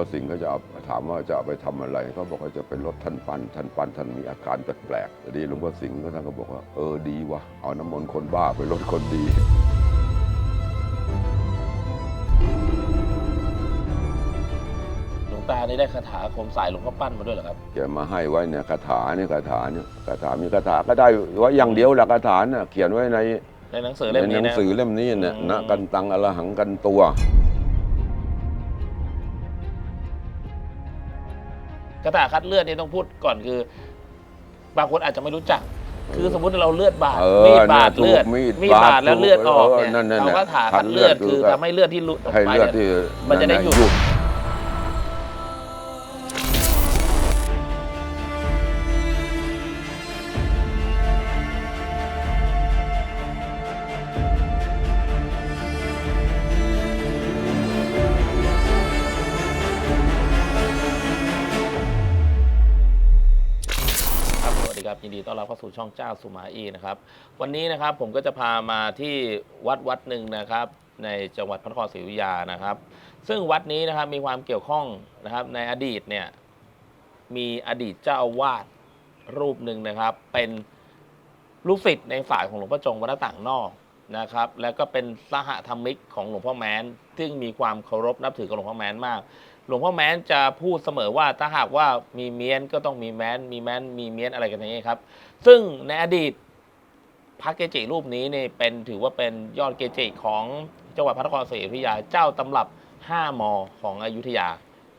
พ่อสิงห์ก็จะเอาถามว่าจะเอาไปทำอะไรเขาบอกว่าจะเป็นรถท่านปั้นท่านปั้นท่านมีอาการแปลกๆแต่ดีหลวงพ่อสิงห์ก็ท่านก็บอกว่าเออดีวะเอาน้ำมนต์คนบ้าไปรถคนดีหลวงตานี่ได้คาถาอาคมสายหลวงพ่อปั้นมาด้วยเหรอครับแกมาให้ไว้เนี่ยคาถาเนี่ยคาถาเนี่ยคาถามีคาถาก็ได้ไว้อย่างเดียวแหละคาถาเนี่ยเขียนไว้ในในหนังสือในเล่มหนี้นังนะสือเล่มนี้เนี่ยอืมนะกันตังอรหังกันตัว คาถาคัดเลือดนี่ต้องพูดก่อนคือ บางคนอาจจะไม่รู้จัก คือสมมติเราเลือดบาดเออมีดบาดน่ะถูกเลือดมีดมีดบาบาดดแล้วเลือดออกเออเนี่ยนั่นน่ะเราก็ถาคัคัดดเลืเลืออดดคืคืออทำให้เลือดที่หลุดออกให้ไปเลือดเนี่ยที่มันจะได้หยุดหยุด สู่ช่องเจ้าสุมาอีนะครับ วันนี้นะครับผมก็จะพามาที่วัดวัดหนึ่งนะครับ ในจังหวัดพระนครศรีอยุธยานะครับ ซึ่งวัดนี้นะครับมีความเกี่ยวข้องนะครับในอดีตเนี่ยมีอดีตเจ้าอาวาสรูปหนึ่งนะครับ เป็นลูกศิษย์ในฝ่ายของหลวงพ่อจงวัดหน้าต่างนอกนะครับ แล้วก็เป็นสหธรรมิกของหลวงพ่อแม้น ซึ่งมีความเคารพนับถือกับหลวงพ่อแม้นมาก หลวงพ่อแม้นจะพูดเสมอว่าถ้าหากว่ามีเมียนก็ต้องมีแม้น มีแม้นมีเมียนอะไรกันอย่างนี้ครับ ซึ่งในอดีตพระเกจิรูปนี้เนี่ยเป็นถือว่าเป็นยอดเกจิของจังหวัดพระนครศรีอยุธยาเจ้าตำรับ 5 มอของอยุธยา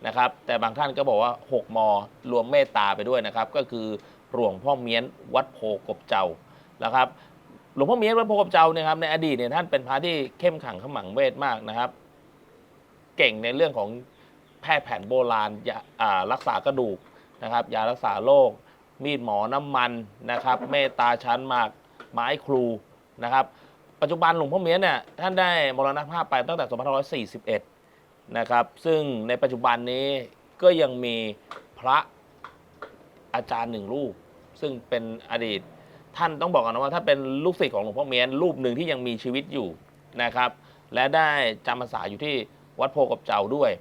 นะครับ แต่บางท่านก็บอกว่า 6 มอรวมเมตตาไปด้วยนะครับ ก็คือหลวงพ่อเมียนวัดโพกบเจ้านะครับหลวงพ่อเมียนวัดโพกบเจ้าเนี่ยครับในอดีตเนี่ยท่านเป็นพระที่เข้มขังขมังเวทมากนะครับ เก่งในเรื่องของ แพทย์แผนโบราณยาอ่ารักษากระดูกนะครับยารักษาโรคมีดหมอน้ำมันนะครับ เมตตาชั้นมากไม้ครูนะครับ ปัจจุบันหลวงพ่อเมียนเนี่ยท่านได้มรณภาพไปตั้งแต่2541 นะครับ ซึ่งในปัจจุบันนี้ก็ยังมีพระอาจารย์หนึ่งรูป ซึ่งเป็นอดีตท่านต้องบอกกันนะว่าถ้าเป็นลูกศิษย์ของหลวงพ่อเมียนรูปหนึ่งที่ยังมีชีวิตอยู่นะครับ และได้จำพรรษาอยู่ที่วัดโพกับเจ้าด้วย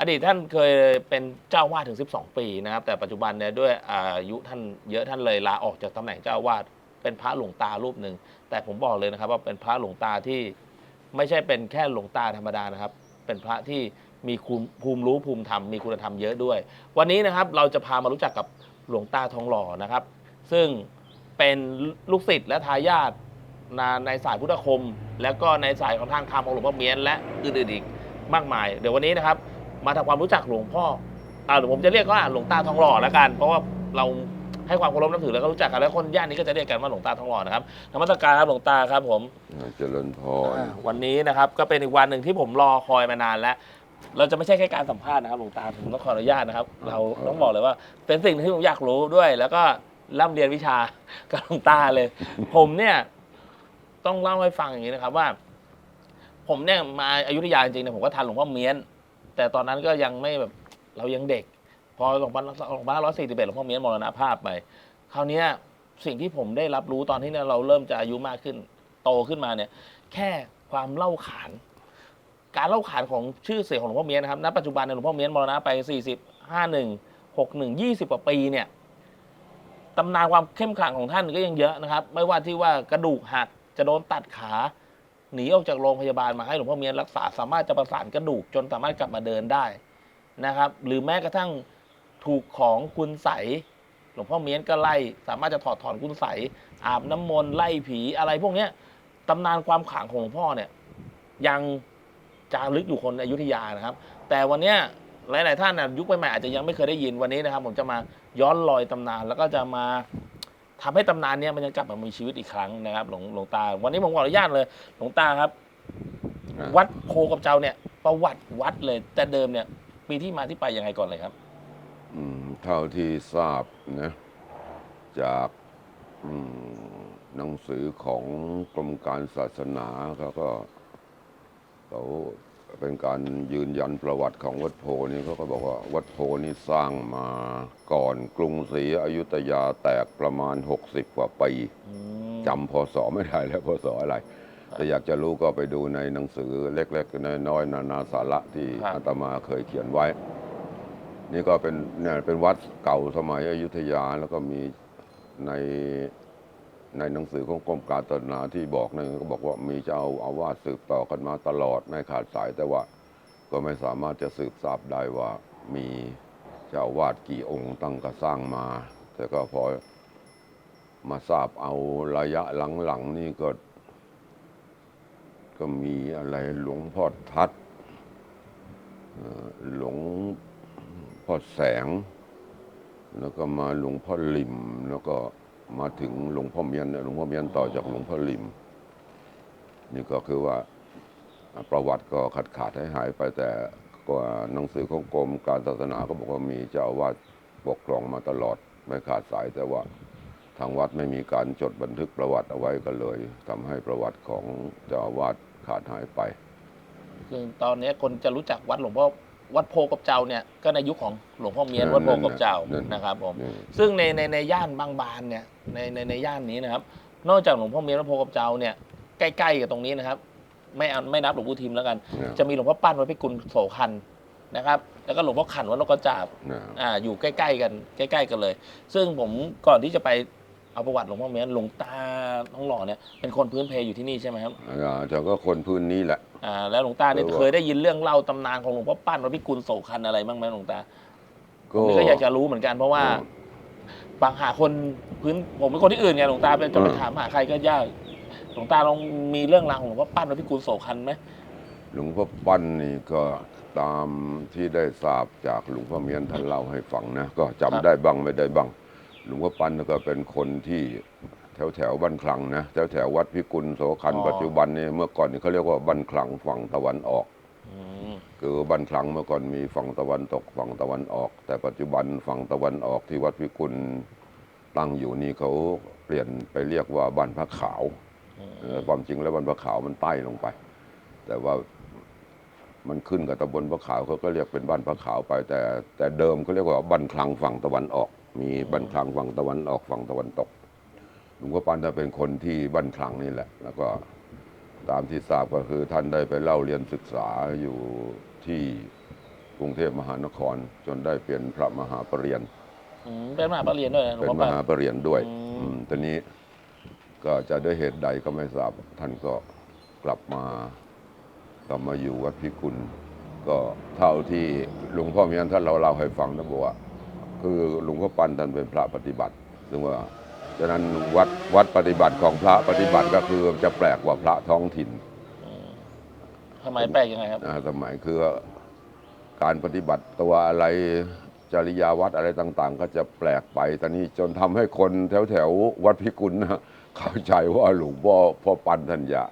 อดีตท่านเคยเป็นเจ้าวาดถึง 12 ปีนะครับ แต่ปัจจุบันเนี่ยด้วยอายุท่านเยอะท่านเลยลาออกจากตำแหน่งเจ้าวาดเป็นพระหลวงตารูปหนึ่งแต่ผมบอกเลยนะครับว่าเป็นพระหลวงตาที่ไม่ใช่เป็นแค่หลวงตาธรรมดานะครับ เป็นพระที่มีภูมิภูมิรู้ภูมิธรรมมีคุณธรรมเยอะด้วย วันนี้นะครับเราจะพามารู้จักกับหลวงตาทองหล่อนะครับ ซึ่งเป็นลูกศิษย์และทายาทในสายพุทธคม แล้วก็ในสายของทางธรรมของหลวงพ่อเมียนและอื่นๆอีกมากมาย เดี๋ยววันนี้นะครับ มาทำความรู้จักหลวงพ่ออ่าเดี๋ยวผมจะเรียกว่าหลวงตาทองหล่อแล้วกัน เพราะว่าเราให้ความเคารพนับถือแล้วก็รู้จักกันแล้วคนย่านนี้ก็จะเรียกกันว่าหลวงตาทองหล่อนะครับนมัสการครับหลวงตาครับผม เจริญพรอ่าวันนี้นะครับก็เป็นอีกวันหนึ่งที่ผมรอคอยมานานแล้ว เราจะไม่ใช่แค่การสัมภาษณ์นะครับหลวงตาผมต้องขออนุญาตนะครับ เราต้องบอกเลยว่าเป็นสิ่งที่ผมอยากรู้ด้วย แล้วก็ร่ำเรียนวิชากับหลวงตาเลย ผมเนี่ย ต้องเล่าให้ฟังอย่างนี้นะครับว่า ผมเนี่ยมาอายุทยาจริงๆเนี่ยผมก็ทันหลวงพ่อเมียน แต่ตอนนั้นก็ยังไม่แบบเรายังเด็ก พอสองพันสองพันร้อยสี่สิบเอ็ดหลวงพ่อเมียนมรณภาพไป คราวเนี้ยสิ่งที่ผมได้รับรู้ตอนที่เนี่ยเราเริ่มจะอายุมากขึ้น โตขึ้นมาเนี่ย แค่ความเล่าขาน การเล่าขานของชื่อเสียงของหลวงพ่อเมียนนะครับณปัจจุบันเนี่ยหลวงพ่อเมียนมรณะไป 40 51 61 20 กว่าปีเนี่ยตำนานความเข้มขลังของท่านก็ยังเยอะนะครับ ไม่ว่าที่ว่ากระดูกหักจะโดนตัดขา หนีออกจากโรงพยาบาลมาให้หลวงพ่อเมียนรักษาสามารถจะประสานกระดูกจนสามารถกลับมาเดินได้นะครับ หรือแม้กระทั่งถูกของคุณใสยหลวงพ่อเมียนก็ไล่ สามารถจะถอดถอนคุณใสยอาบน้ำมนต์ไล่ผีอะไรพวกเนี้ยตำนานความขลังของหลวงพ่อเนี่ยยังจารึกอยู่คนอยุธยานะครับ แต่วันเนี้ยหลาย ๆ ท่านนะยุคใหม่ๆอาจจะยังไม่เคยได้ยินวันนี้นะครับ ผมจะมาย้อนรอยตำนานแล้วก็จะมา ทำให้ตำนานเนี้ยมันยังกลับมามีชีวิตอีกครั้งนะครับหลวงหลวงตา วันนี้ผมขออนุญาตเลย หลวงตาครับ อ่า วัดโพกับเจ้าเนี่ย ประวัติวัดเลย แต่เดิมเนี่ยมีที่มาที่ไปยังไงก่อนเลยครับ อืมเท่าที่ทราบนะจากอืมหนังสือของกรมการศาสนาเขาก็เขา เป็นการยืนยันประวัติของวัดโพนี่เขาก็บอกว่าวัดโพนี่สร้างมาก่อนกรุงศรีอยุธยาแตกประมาณ 60 กว่าปีอืมจำพศไม่ได้แล้วพศอะไร แต่อยากจะรู้ก็ไปดูในหนังสือเล็กๆน้อยๆนานาสาระที่ครับอาตมาเคยเขียนไว้ นี่ก็เป็นเนี่ยเป็นวัดเก่าสมัยอยุธยาแล้วก็มีใน ในหนังสือของกรมการศาสนาที่บอกนั่นก็บอกว่ามีเจ้าอาวาสสืบต่อกันมาตลอดไม่ขาดสายแต่ว่าก็ไม่สามารถจะสืบทราบได้ว่ามีเจ้าอาวาสกี่องค์ตั้งก็สร้างมา แต่ก็พอมาทราบเอาระยะหลังๆนี่ก็ ก็มีอะไรหลวงพ่อทัดหลวงพ่อแสง แล้วก็มาหลวงพ่อลิมแล้วก็ มาถึงหลวงพ่อเมียนหลวงพ่อเมียนต่อจากหลวงพ่อลิม นี่ก็คือว่าประวัติก็ขาดขาดหายหายไปแต่ก็หนังสือของกรมการศาสนาก็บอกว่ามีเจ้าอาวาสปกครองมาตลอดไม่ขาดสายแต่ว่าทางวัดไม่มีการจดบันทึกประวัติเอาไว้ก็เลยทำให้ประวัติของเจ้าอาวาสขาดหายไป คือตอนนี้คนจะรู้จักวัดหลวงพ่อ วัดโพกับเจ้าเนี่ยก็ในยุคของหลวงพ่อเมียนนั่นวัดโพกับเจ้านั่นนะครับผมนี่ซึ่งในในในย่านบางบานเนี่ยในในในย่านนี้นะครับ นอกจากหลวงพ่อเมียนวัดโพกับเจ้าเนี่ยใกล้ๆกับตรงนี้นะครับ ไม่เอาไม่นับหลวงปู่ทิมแล้วกันเนี่ยจะมีหลวงพ่อปั้นวัดพิกุลโสคันนะครับ แล้วก็หลวงพ่อขันวัดนกกระจาบเนี่ยอ่าอยู่ใกล้ ๆ กันใกล้ ๆ กันเลย ซึ่งผมก่อนที่จะไป เอาประวัติหลวงพ่อเมียนหลวงตาท้องหล่อเนี่ยเป็นคนพื้นเพอยู่ที่นี่ใช่ไหมครับอ่าแต่ก็คนพื้นนี้แหละ อ่าแล้วหลวงตาเนี่ยเออเคยได้ยินเรื่องเล่าตำนานของหลวงพ่อปั้นวัดพิกุลโสคันอะไรบ้างไหมหลวงตาก็ผมก็อยากจะรู้เหมือนกันเพราะว่าเออบางหาคนพื้นผมเป็นคนที่อื่นไงหลวงตาเป็นจะไปเออถามหาใครก็ยากหลวงตาลองมีเรื่องราวของหลวงพ่อปั้นวัดพิกุลโสคันไหมหลวงพ่อปั้นนี่ก็ตามที่ได้ทราบจากหลวงพ่อเมียนท่านเล่าให้ฟังนะก็จำได้บ้างไม่ได้บ้าง หลวงพ่อปั้นก็เป็นคนที่แถวแถวๆบ้านคลังนะแถวแถวๆวัดพิกุลโสคัน ปัจจุบันนี่เมื่อก่อนนี่เขาเรียกว่าบ้านคลังฝั่งตะวันออกอืมคือบ้านคลังเมื่อก่อนมีฝั่งตะวันตกฝั่งตะวันออก แต่ปัจจุบันฝั่งตะวันออกที่วัดพิกุลตั้งอยู่นี่เขาเปลี่ยนไปเรียกว่าบ้านพระขาวอืมเออความจริงแล้วบ้านพระขาวมันใต้ลงไป แต่ว่ามันขึ้นกับตำบลพระขาวเขาก็เรียกเป็นบ้านพระขาวไป แต่แต่เดิมเขาเรียกว่าบ้านคลังฝั่งตะวันออก มีบ้านคลังฝั่งตะวันออกฝั่งตะวันตกหลวงพ่อปันจะเป็นคนที่บ้านคลังนี่แหละ แล้วก็ตามที่ทราบก็คือท่านได้ไปเล่าเรียนศึกษาอยู่ที่กรุงเทพมหานคร จนได้เป็นพระมหาปรริญญาอืมเป็นมหาปรริญญาด้วยนะหลวงเป็นพ่อมปั้นหาปรริญญาด้วยอืม อืมตอนนี้ก็จะด้วยเหตุใดก็ไม่ทราบ ท่านก็กลับมากลับมาอยู่วัดพิกุล ก็เท่าที่หลวงพ่อมีอันท่านเราเล่าให้ฟังนะบอกว่า คือหลวงพ่อปันท่านเป็นพระปฏิบัติซึ่งว่าฉะนั้นวัดวัดปฏิบัติของพระปฏิบัติก็คือจะแปลกกว่าพระท้องถิ่นอืมทำไมแปลกยังไงครับอ่าสมัยคือการปฏิบัติตัวอะไรจริยาวัดอะไรต่าง ๆ ก็จะแปลกไปตอนนี้จนทำให้คนแถวแถวๆวัดพิกุลนะเข้าใจว่าหลวงพ่อพ่อปันทัญญา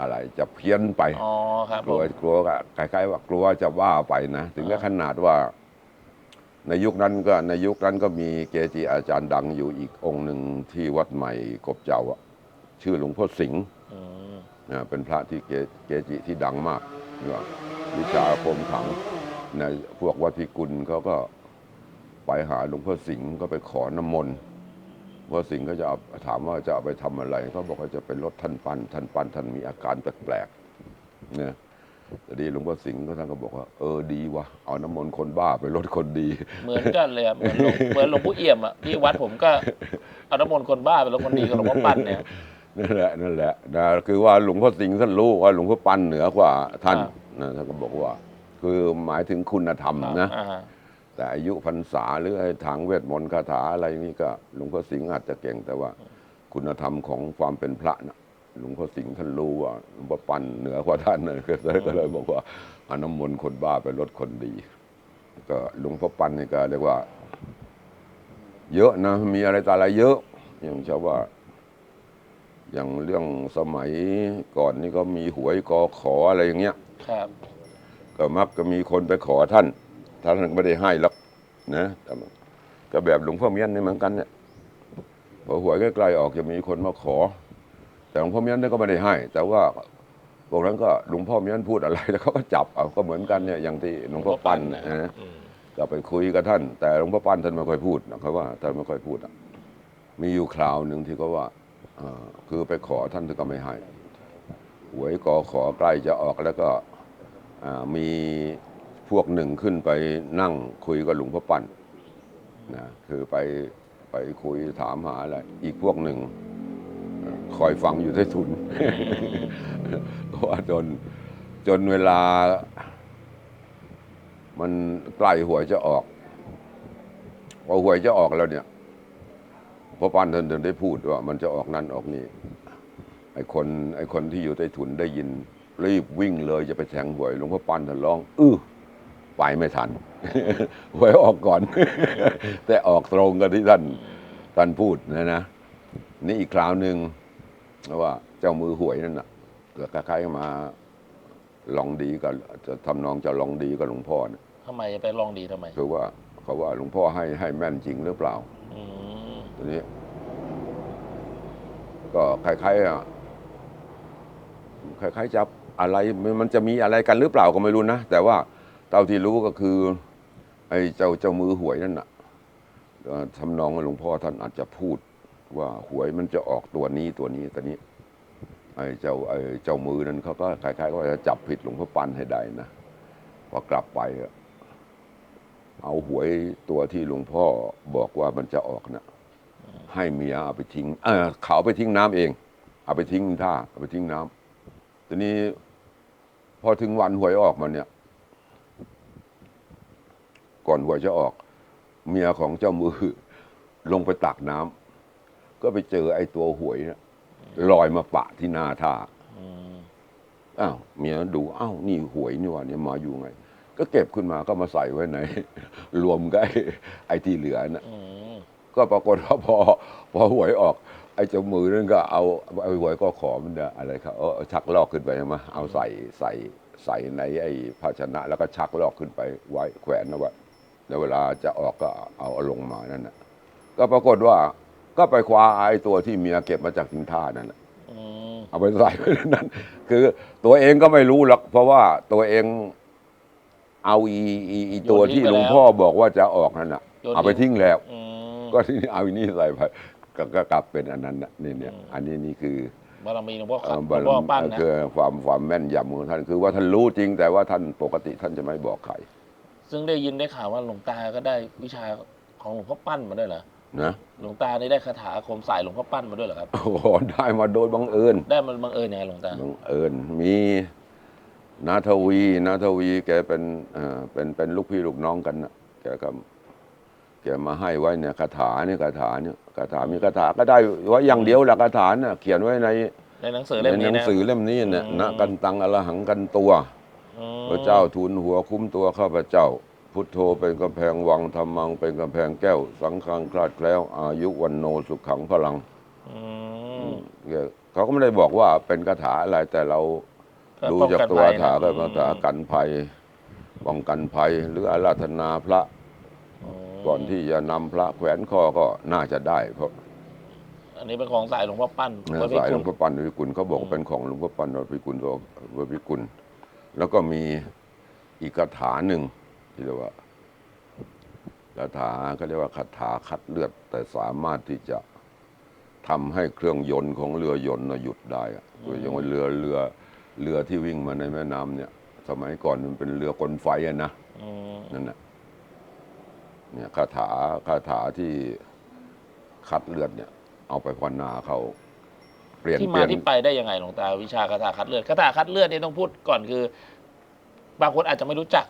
อะไรจะเพี้ยนไปอ๋อครับกลัวกลัวก็คล้ายๆว่ากลัวจะว่าไปนะ ถึงกับขนาดว่า ในยุคนั้นก็ในยุคนั้นก็มีเกจิอาจารย์ดังอยู่อีกองค์หนึ่งที่วัดใหม่กบเจ้าอะชื่อหลวงพ่อสิงห์อืมนะเป็นพระที่เกเกจิที่ดังมากนี่ว่าวิชาอาคมขังในพวกวัดพิกุลเขาก็ไปหาหลวงพ่อสิงห์ก็ไปขอน้ำมนต์หลวงพ่อสิงห์ก็จะเอาถามว่าจะเอาไปทำอะไรเขาบอกว่าจะเป็นรถท่านปั้นท่านปั้นท่านมีอาการแปลกๆเนี่ย แต่ดีหลวงพ่อสิงห์ก็ท่านก็บอกว่าเออดีวะเอาน้ำมนต์คนบ้าไปลดคนดี เหมือนกันเลยอะเหมือนหลวงเหมือนหลวงปู่เอี่ยมอะที่วัดผมก็เอาน้ำมนต์คนบ้าเป็นคนดีกับหลวงพ่อปั้นเนี่ย นั่นแหละนั่นแหละนะคือว่าหลวงพ่อสิงห์ท่านรู้ว่าหลวงพ่อปั้นเหนือกว่าท่านครับนะท่านก็บอกว่า คือหมายถึงคุณธรรมนะ อ่าฮแต่อายุพรรษาหรือไอ้ทางเวทมนต์คาถาอะไรนี่ก็หลวงพ่อสิงห์อาจจะเก่งแต่ว่า คุณธรรมของความเป็นพระนะ หลวงพ่อสิงห์ท่านรู้ว่าหลวงพ่อปั้นเหนือกว่าท่านนะก็เลยก็เลยบอกว่าเอาน้ำมนต์คนบ้าไปลดคนดี ก็หลวงพ่อปั้นนี่ก็เรียกว่า เยอะนะ มีอะไรต่ออะไรเยอะ อย่างเช่นว่า อย่างเรื่องสมัยก่อนนี่ก็มีหวยกอขออะไรอย่างเงี้ยครับก็มักจะมีคนไปขอท่านท่านไม่ได้ให้หรอกนะแต่มันก็แบบหลวงพ่อเมียนนี่เหมือนกันเนี่ยพอหวยใกล้ๆออกจะมีคนมาขอ แต่หลวงพ่อเมียนนี่ก็ไม่ได้ให้ แต่ว่าพวกนั้นก็หลวงพ่อเมียนพูดอะไรแล้วเขาก็จับเอาก็เหมือนกันเนี่ยอย่างที่หลวงพ่อปั้นนะนะอืมก็ไปคุยกับท่าน แต่หลวงพ่อปั้นท่านไม่ค่อยพูดนะครับว่าท่านไม่ค่อยพูดอะมีอยู่คราวหนึ่งที่เขาว่าเอ่อคือไปขอท่านท่านก็ไม่ให้หวยกอขอใกล้จะออกแล้วก็อ่ามีพวกหนึ่งขึ้นไปนั่งคุยกับหลวงพ่อปั่นนะคือไปไปคุยถามหาอะไรอีกพวกหนึ่งเอ่อ คอยฟังอยู่ใต้ถุน เพราะว่าจนจนเวลา มันใกล้หวยจะออกพอหวยจะออกแล้วเนี่ยพอปานท่านถึงได้พูดว่า มันจะออกนั่นออกนี่ไอ้คนไอ้คนที่อยู่ใต้ถุนได้ยิน รีบวิ่งเลยจะไปแทงหวยหลวงพ่อปั้นท่านร้อง อื้อไปไม่ทันหวยออกก่อน แต่ออกตรงกับที่ท่านท่านพูดนะนะ นี่อีกคราวหนึ่ง ว่าเจ้ามือหวยนั่นน่ะเกิดคล้ายๆมาลองดีกับจะทำนองจะลองดีกับหลวงพ่อเนี่ยทำไมจะไปลองดีทำไมคือว่าเขาว่าหลวงพ่อให้ให้แม่นจริงหรือเปล่าอืมตัวนี้ ก็คล้ายๆอะคล้ายๆจะอะไรมันมันจะมีอะไรกันหรือเปล่าก็ไม่รู้นะแต่ว่าเท่าที่รู้ก็คือ ไอ้เจ้าเจ้ามือหวยนั่นน่ะเอ่อทำนองว่าหลวงพ่อท่านอาจจะพูด ว่าหวยมันจะออกตัวนี้ตัวนี้ตัวนี้ไอ้เจ้าไอ้เจ้ามือนั้นเขาก็คล้ายๆว่าจะจับผิดหลวงพ่อปันให้ได้นะพอกลับไปเอาหวยตัวที่หลวงพ่อบอกว่ามันจะออกน่ะให้เมียเอาไปทิ้ง เออเขาไปทิ้งน้ำเอง เอาไปทิ้งท่าเอาไปทิ้งน้ำทีนี้พอถึงวันหวยออกมาเนี่ย ก่อนหวยจะออก เมียของเจ้ามือลงไปตักน้ำ ก็ไปเจอไอ้ตัวหวยเนี่ยลอยมาปะที่หน้าท่าอืมอ้าวเมียดูอ้าวนี่หวยนี่หว่าเนี่ยมาอยู่ไง ก็เก็บขึ้นมาก็มาใส่ไว้ในรวมกับไอ้ไอ้ที่เหลือน่ะอืมก็ปรากฏว่าพอ พอหวยออก ไอ้เจ้ามือนั่นก็เอาเอาหวยก็ขอมันเนี่ยอะไรครับเอาเอาชักลอกขึ้นไปใช่ไหมเอาใส่ใส่ใส่ในไอ้ภาชนะ แล้วก็ชักลอกขึ้นไปไว้แขวนเอาไว้แล้วเวลาจะออกก็เอาเอาลงมานั่นนะก็ปรากฏว่า ก็ไปคว้าไอ้ตัวที่เมียเก็บมาจากทิ้งท่านั่นแหละอืมเอาไปใส่ไว้ในนั้น คือตัวเองก็ไม่รู้หรอกเพราะว่าตัวเองเอาอีอีอีตัวที่หลวงพ่อบอกว่าจะออกนั่นน่ะ เอาไปทิ้งแล้วอืมก็ที่นี่เอาอันนี้ใส่ไปก็ก็กลับเป็นอันนั้นนะนี่เนี่ยอืมอันนี้นี่คือบารมีหลวงพ่อเอ่ขัอนหลบาวรงพ่อมีปั้นนะคือความความแม่นยำของท่านคือว่าท่านรู้จริง แต่ว่าท่านปกติท่านจะไม่บอกใครซึ่งได้ยินได้ข่าวว่าหลวงตาก็ได้วิชาของหลวงพ่อปั้นมาด้วยเหรอ นะหลวงตานี่ได้คาถาอาคมสายหลวงพ่อปั้นมาด้วยเหรอครับ โอ้โหได้มาโดยบังเอิญได้มันบังเอิญยังไงหลวงตา บังเอิญมีนาทวีนาทวี แกเป็นเอ่อเป็นเป็นลูกพี่ลูกน้องกันนะแกก็แกมาให้ไว้เนี่ยคาถาเนี่ยคาถาเนี่ยคาถามีคาถาก็ได้ไว้อย่างเดียวแหละคาถาเนี่ยเขียนไว้ในในหนังสือเล่มในนี้หนังนะ สือเล่มนี้เนี่ยอืม นะกันตังอรหังกันตัว อืมพระเจ้าทูลหัวคุ้มตัวข้าพเจ้า พุทโธเป็นกำแพงวังธรรมัง เป็นกำแพงแก้ว สังฆังคลาดแคล้ว อายุวันโนสุขังพลังอืมเขาก็ไม่ได้บอกว่าเป็นคาถาอะไรแต่เราก็ดูป้องจากกันตัวภัยคาถาก็นะคาถากันภัยป้องกันภัย หรืออาราธนาพระอืมก่อนที่จะนำพระแขวนคอก็น่าจะได้เพราะอันนี้เป็นของสายหลวงพ่อปั้นเนื้อวัดพิสายหลกุวลงพ่อปันวิกุลเขาบอกอืมเป็นของหลวงพ่อปันวิกุลวัดวิกุลแล้วก็มีอีกคาถาหนึ่ง ที่เรียกว่าคาถาเขาเรียกว่าคาถาคัดเลือด แต่สามารถที่จะทำให้เครื่องยนต์ของเรือยนต์น่ะหยุดได้อะโดยเฉพาะเรือเรือเรือที่วิ่งมาในแม่น้ำเนี่ย สมัยก่อนมันเป็นเรือกลไฟอะนะอืมนั่นแหละเนี่ยคาถาคาถาที่คัดเลือดเนี่ย เอาไปภาวนาเขาเปลี่ยนที่เปมาลี่ยนที่ไปได้ยังไงหลวงตาวิชาคาถาคัดเลือดคาถาคัดเลือดนี่ต้องพูดก่อนคือ บางคนอาจจะไม่รู้จัก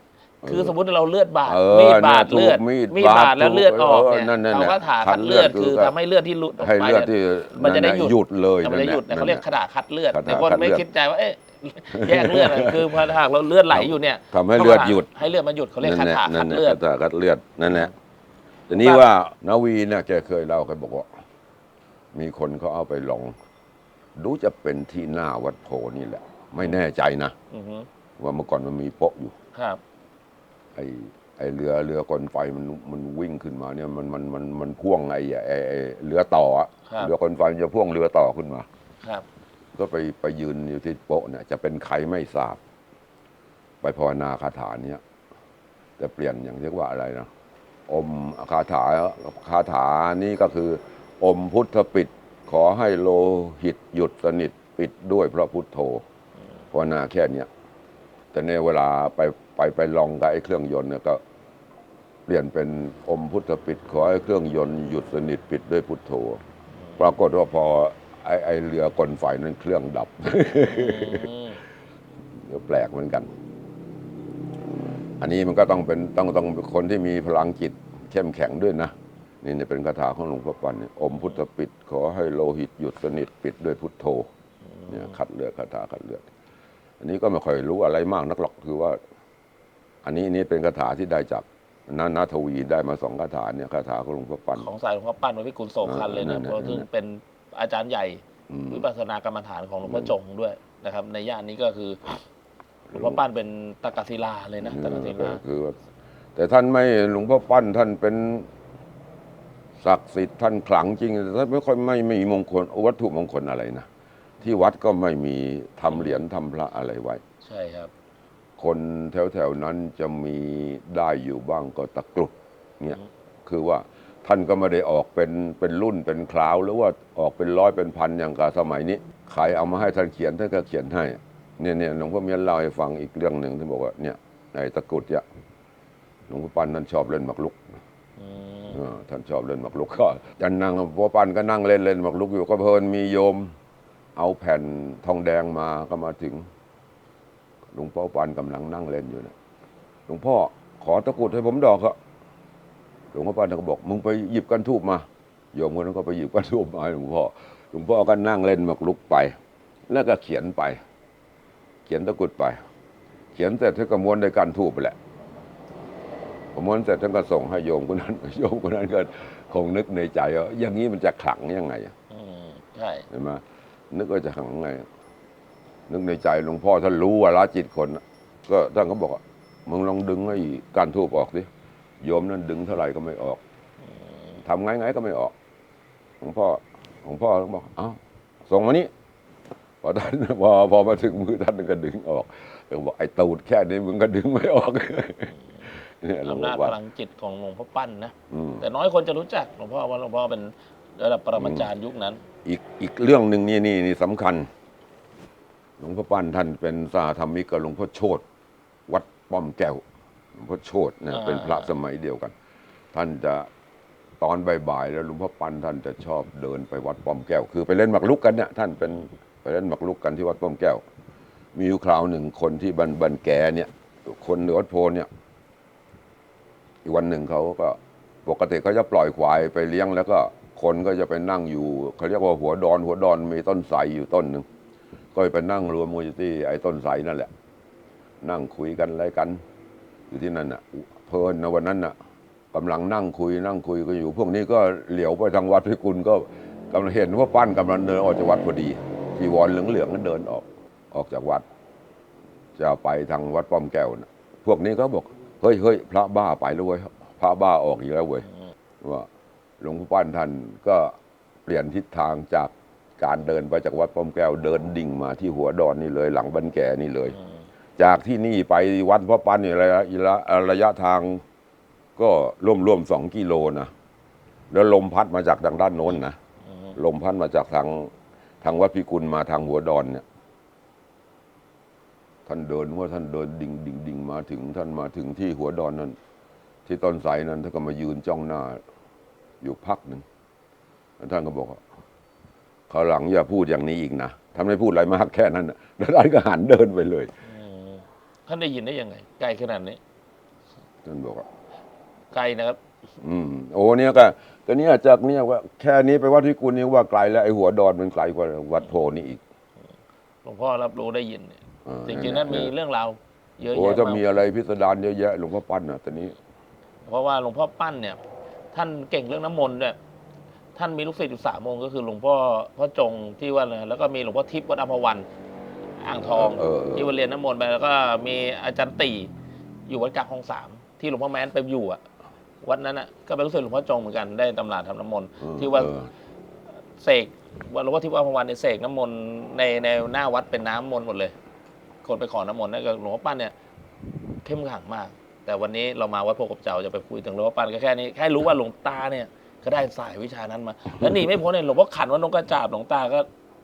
คือสมมติเราเลือดบาดเอมีอดบาดนี่ยเลือดถูกมีดมีดบาดแล้วถูกเลือดออกเเนี่ยนั่นนั่นเราน่ะคาถาคัดเลือดคือก็ทำให้เลือดที่หลุดออกให้ไปเลือดเนี่ยที่มันจะได้นั่นหยุดหยุดเลยมันจะหยุดเนี่ยเขาเรียกนั่นคาถาคัดเลือดคาถาแต่คนคัดไม่เลือดคิดใจว่าเอ๊ะแยกเลือดอะคือพอหากเราเลือดไหลอยู่เนี่ยทำให้เลือดหยุด ให้เลือดมันหยุดเขาเรียกคาถานั่คันดแหละเลือดคาถาคัดเลือดนั่นแหละทีนี้ครับว่านาวีเนี่ยแกเคยเล่าแกบอกว่า มีคนเขาเอาไปลองดูจะเป็นที่หน้าวัดโพนี่แหละ ไม่แน่ใจนะ อือฮึว่าเมื่อก่อนมันมีโปะอยู่ ครับ ไอไอเรือเรือกลไฟมันมันวิ่งขึ้นมาเนี่ยมันมันมันมันพ่วงไอไอไอ้เรือต่ออะครับ เรือกลไฟมันจะพ่วงเรือต่อขึ้นมา ครับ ก็ไปไปยืนอยู่ที่โป๊ะเนี่ยจะเป็นใครไม่ทราบ ไปภาวนาคาถาเนี้ยแต่เปลี่ยนอย่างเรียกว่าอะไรนะอมคาถาคาถานี้ก็คือ อมพุทธปิด ขอให้โลหิตหยุดสนิทปิดด้วยพระพุทโธภาวนาแค่เนี้ยแต่เนี่ยเวลาไป ไปไปลองกับไอ้เครื่องยนต์เนี่ยก็เปลี่ยนเป็นอมพุทธปิดขอให้เครื่องยนต์หยุดสนิทปิดด้วยพุทโธปรากฏว่าพอไอ้ไอ้เรือกลไฟนั้นเครื่องดับอืมก็แปลกเหมือนกัน อันนี้มันก็ต้องเป็นต้องต้องคนที่มีพลังจิตเข้มแข็งด้วยนะนี่เนี่ยเป็นคาถาของหลวงพ่อปันอมพุทธปิด ขอให้โลหิตหยุดสนิทปิดด้วยพุทโธเนี่ยคัดเลือดคาถาคัดเลือดอันนี้ก็ไม่ค่อยรู้อะไรมากนักหรอกคือว่า อันนี้นี่เป็นคาถาที่ได้จากนานาทวีได้มาสองคาถาเนี่ยคาถาของหลวงพ่อปันของสายหลวงพ่อปั้นวัดพิกุลโสคันเลยนั่นะนๆเพราะซึ่งเป็นอาจารย์ใหญ่อืม วิปัสสนากรรมฐานของหลวงพ่อจงด้วยนะครับ ในย่านนี้ก็คือหลวงพ่อปั้นเป็นตะกศิลาเลยนะตะกศิลา คือว่าแต่ท่านไม่หลวงพ่อปั้นท่านเป็นศักดิ์สิทธิ์ท่านขลังจริงแต่ท่านไม่ค่อยไม่มีมงคลวัตถุมงคลอะไรนะที่วัดก็ไม่มีทำเหรียญทำพระอะไรไว้ ใช่ครับ คนแถวๆนั้นจะมีได้อยู่บ้างก็ตะกรุดเนี่ยคือว่าท่านก็ไม่ได้ออกเป็นเป็นรุ่นเป็นคราวหรือว่าออกเป็นร้อยเป็นพันอย่างกับสมัยนี้ใครเอามาให้ท่านเขียนท่านก็เขียนให้เนี่ยเนี่ยหลวงพ่อเมียนเล่าให้ฟังอีกเรื่องหนึ่งท่านบอกว่าเนี่ยในตะกรุดเนี่ยหลวงพ่อปั้นท่านชอบเล่นหมากรุกอืมเออท่านชอบเล่นหมากรุกก็จันนั่งหลวงพ่อปั้นก็นั่งเล่นเล่นหมากรุกอยู่ก็เพลินมีโยม เอาแผ่นทองแดงมาก็มาถึง หลวงพ่อปานกำลังนั่งเล่นอยู่นะหลวงพ่อขอตะกรุดให้ผมดอกครับหลวงพ่อปานก็บอก มึงไปหยิบกันทูบมาโยมคนนั้นก็ไปหยิบกันทูบมาให้หลวงพ่อหลวงพ่อก็นั่งเล่นหมากรุกไป แล้วก็เขียนไป เขียนตะกรุดไป เขียนเสร็จท่านก็ม้วนด้วยกันทูบไปแหละพอม้วนเสร็จท่านก็ส่งให้โยมคนนั้นโยมคนนั้นก็คงนึกในใจว่าอย่างนี้มันจะขลังยังไงอะอืมใช่เห็นไหมนึกว่าจะขังไง นึกในใจหลวงพ่อท่านรู้ว่าละจิตคนน่ะก็ท่านก็บอกว่ามึงลองดึงไอ้การทูบออกสิโยมนั้นดึงเท่าไหร่ก็ไม่ออกทำไงไงก็ไม่ออกหลวงพ่อหลวงพ่อก็บอกเอ้าส่งมานี่พอท่านพอพอมาถึงมือท่านก็ดึงออกก็บอกไอ้ตูดแค่นี้มึงก็ดึงไม่ออกเนี่ยหลวงอำพ่นาอจพว่าลังจิตของหลวงพ่อปั้นนะอืมแต่น้อยคนจะรู้จักหลวงพ่อว่าหลวงพ่อเป็นระดับปรมาจารย์ยุคนั้น อีกอีกเรื่องหนึ่งนี่นี่นี่สำคัญ หลวงพ่อปั้นท่านเป็นสาธรรมิกกับหลวงพ่อโชตวัดป้อมแก้วหลวงพ่อโชตเนี่ยอ่า เป็นพระสมัยเดียวกัน ท่านจะตอนบ่ายๆแล้วหลวงพ่อปั้นท่านจะชอบเดินไปวัดป้อมแก้ว คือไปเล่นหมากรุกกันเนี่ยท่านเป็นไปเล่นหมากรุกกันที่วัดป้อมแก้ว มีอยู่คราวหนึ่งคนที่บันบันแกเนี่ยคนเหนือวัดโพนเนี่ยอีกวันหนึ่งเขาก็ปกติเขาจะปล่อยควายไปเลี้ยง แล้วก็คนก็จะไปนั่งอยู่เขาเรียกว่าหัวดอนหัวดอนมีต้นไทรอยู่ต้นหนึ่ง ก็ไปนั่งรวมมูลนิธิไอ้ต้นไทรนั่นแหละ นั่งคุยกันอะไรกัน อยู่ที่นั่นน่ะ เพลินนะวันนั้นน่ะกำลังนั่งคุยนั่งคุยกันอยู่ พวกนี้ก็เหลียวไปทางวัดพิกุลก็กำลังเห็นว่าปั้นกำลังเดินออกจากวัดพอดีจีวรเหลืองๆก็เดินออกออกจากวัด จะไปทางวัดป้อมแก้วนะพวกนี้ก็บอกเฮ้ยเฮ้ยพระบ้าไปแล้วเว้ยพระบ้าออกอีกแล้วเว้ยว่าหลวงพ่อปั้นท่านก็เปลี่ยนทิศทางจาก การเดินไปจากวัดป้อมแก้วเดินดิ่งมาที่หัวดอนนี่เลย หลังบันแก่นี่เลย จากที่นี่ไปวัดพ่อปันนี่ระยะระยะทางก็ร่วมร่วมสองกิโลนะแล้วลมพัดมาจากทางด้านโน้นนะลมพัดมาจากทางทางวัดพิกุลมาทางหัวดอนเนี่ย ท่านเดินว่าท่านเดินดิ่งดิ่งดิ่งมาถึงท่านมาถึงที่หัวดอนนั้น ที่ต้นไทรนั้นท่านก็มายืนจ้องหน้า อยู่พักหนึ่งท่านก็บอกว่า เขาวหลังอย่าพูดอย่างนี้อีกนะท่านไม่พูดอะไรมากแค่นั้นนะแล้วท่านก็หันเดินไปเลยอืมท่านได้ยินได้ยังไง ไกลขนาดนี้ ท่านบอกว่า ไกลนะครับ อืมโอ้เนี่ยก็ก็เนี่ยจากเนี่ยว่าแค่นี้ไปวัดพิกุลนี่ว่าไกลแล้วไอ้หัวดอนมันไกลกว่าวัดโพนี่อีกหลวงพ่อรับรู้ได้ยินเนี่ยอ่าจริงๆนั้นมีเรื่องราวเยอะโอ้แยะจะมากมีอะไรพิสดารเยอะแยะหลวงพ่อปั้นอะตอนนี้ เพราะว่าหลวงพ่อปั้นเนี่ย ท่านเก่งเรื่องน้ำมนต์เนี่ย ท่านมีลูกศิษย์อยู่สามองค์ก็คือหลวงพ่อพ่อจงที่ว่าเนี่ยแล้วก็มีหลวงพ่อทิพย์วัดอัมพวันอ่างทองเออ ที่วันเรียนน้ำมนต์ไปแล้วก็มีอาจารย์ตีอยู่วัดกลางคลองสามที่หลวงพ่อแม้นไปอยู่อะวัดนั้นอะก็เป็นลูกศิษย์หลวงพ่อจงเหมือนกันได้ตำราทำน้ำมนต์เออที่ว่าเออ เสกว่าหลวงพ่อทิพย์วัดอัมพวันเนี่ยเสกน้ำมนต์ในในหน้าวัดเป็นน้ำมนต์หมดเลย คนไปขอน้ำมนต์นั่นก็หลวงพ่อปั้นเนี่ยเข้มขลังมาก แต่วันนี้เรามาวัดโพกบเจ้าจะไปคุยถึงหลวงพ่อปั้นก็แค่นี้แค่รู้ว่าหลวงตาเนี่ย ก็ได้สายวิชานั้นมา แล้วหนีไม่พ้นเนี่ยหลวงพ่อขันว่านกกระจาบหลวงตาก็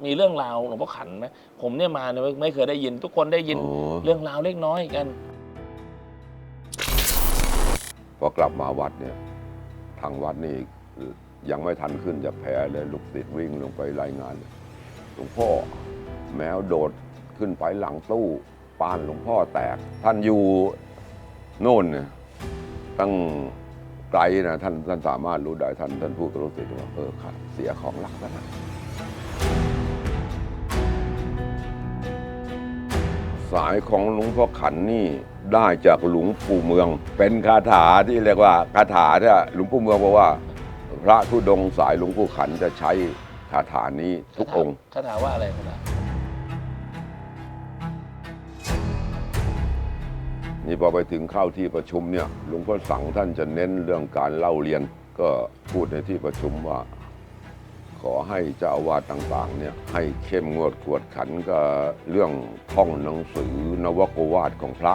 มีเรื่องราวหลวงพ่อขันไหมผมเนี่ยมาเนี่ยไม่ไม่เคยได้ยินทุกคนได้ยินโอ้ เรื่องราวเล็กน้อยกัน พอกลับมาวัดเนี่ย ทางวัดนี่ยังไม่ทันขึ้นจากแพเลยลูกศิษย์วิ่งลงไปรายงานเลยหลวงพ่อแมวโดดขึ้นไปหลังตู้ปานหลวงพ่อแตก ท่านอยู่โน่นเนี่ยตั้ง ไกลนะท่านท่านสามารถรู้ได้ท่านท่านพูดกับลูกศิษย์ว่าเออครับเสียของรักแล้วนะสายของหลวงพ่อขันนี่ได้จากหลวงปู่เมือง เป็นคาถาที่เรียกว่าคาถาที่หลวงปู่เมืองบอกว่า พระธุดงค์สายหลวงปู่ขันจะใช้คาถานี้ทุกองค์ คาถาว่าอะไรคาถ นี่พอไปถึงเข้าที่ประชุมเนี่ยหลวงพ่อสั่งท่านจะเน้นเรื่องการเล่าเรียน ก็พูดในที่ประชุมว่า ขอให้เจ้าอาวาสต่างๆเนี่ยให้เข้มงวดกวดขันกับเรื่องท่องหนังสือนวโกวาทของพระ